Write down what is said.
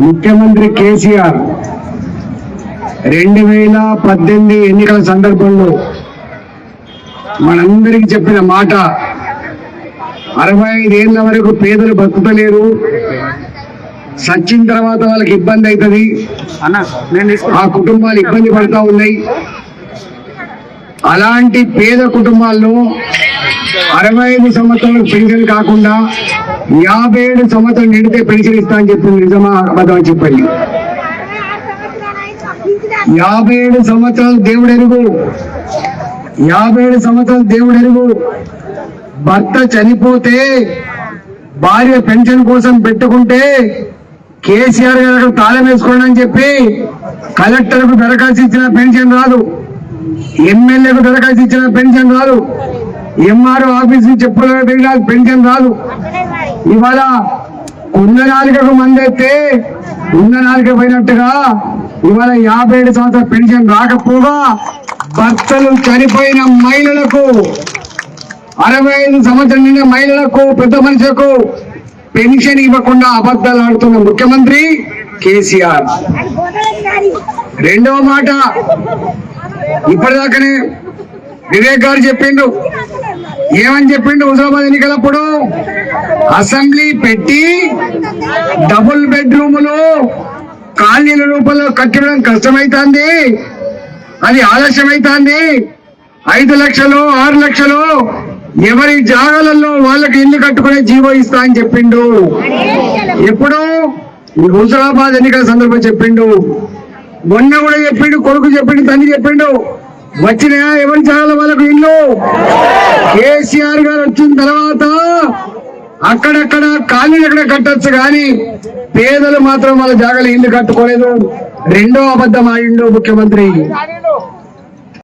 ముఖ్యమంత్రి కేసీఆర్ రెండు వేల పద్దెనిమిది ఎన్నికల సందర్భంలో మనందరికి చెప్పిన మాట అరవై ఐదేళ్ళ వరకు పేదలు బతుకుతలేరు సచ్చిన తర్వాత వాళ్ళకి ఇబ్బంది అవుతుంది ఆ కుటుంబాలు ఇబ్బంది పడతా ఉన్నాయి. అలాంటి పేద కుటుంబాల్లో అరవై ఐదు సంవత్సరాలకు పెన్షన్ కాకుండా యాభై ఏడు సంవత్సరం నిడితే పెన్షన్ ఇస్తా అని చెప్పింది నిజమా అబద్ధం అని చెప్పండి. యాభై ఏడు సంవత్సరాలు దేవుడు ఎరుగు యాభై ఏడు సంవత్సరాలు దేవుడు ఎరుగు భర్త చనిపోతే భార్య పెన్షన్ కోసం పెట్టుకుంటే కేసీఆర్ గారు అక్కడ తాళం వేసుకోండి అని చెప్పి కలెక్టర్కు దరఖాస్తు ఇచ్చిన పెన్షన్ రాదు. ఎమ్మెల్యేకు దరఖాస్తు ఇచ్చిన పెన్షన్ రాదు. ఎంఆర్ఓ ఆఫీస్ చెప్పుల పెన్షన్ రాదు. ఇవాళ ఉన్న నాలుగకు మందెత్తే ఉన్న నాలుక పోయినట్టుగా ఇవాళ యాభై ఏడు సంవత్సరాల పెన్షన్ రాకపోగా భర్తలు చనిపోయిన మహిళలకు అరవై ఐదు సంవత్సరం నిండిన మహిళలకు పెద్ద మనుషులకు పెన్షన్ ఇవ్వకుండా అబద్ధాలు ఆడుతున్న ముఖ్యమంత్రి కేసీఆర్. రెండవ మాట ఇప్పటిదాకానే వివేక్ గారు చెప్పిండు. ఏమని చెప్పిండు హుజరాబాద్ ఎన్నికలప్పుడు? అసెంబ్లీ పెట్టి డబుల్ బెడ్రూములు కాలనీల రూపంలో కట్టడం కష్టమైతుంది. అది ఆలస్యమైతుంది. ఐదు లక్షలు ఆరు లక్షలు ఎవరి జాగాలలో వాళ్ళకి ఇల్లు కట్టుకునే జీవో ఇస్తా అని చెప్పిండు. ఎప్పుడు హుజరాబాద్ ఎన్నికల సందర్భం చెప్పిండు. మొన్న కూడా చెప్పిండు కొడుకు చెప్పిండు తల్లి చెప్పిండు. వచ్చిన ఎవరి చాలా వాళ్ళకు ఇల్లు? కేసీఆర్ గారు వచ్చిన తర్వాత అక్కడక్కడ కాలనీలు ఎక్కడ కట్టొచ్చు కానీ పేదలు మాత్రం వాళ్ళ జాగాలో ఇల్లు కట్టుకోలేదు. రెండో అబద్ధం ఆడిండు ముఖ్యమంత్రి.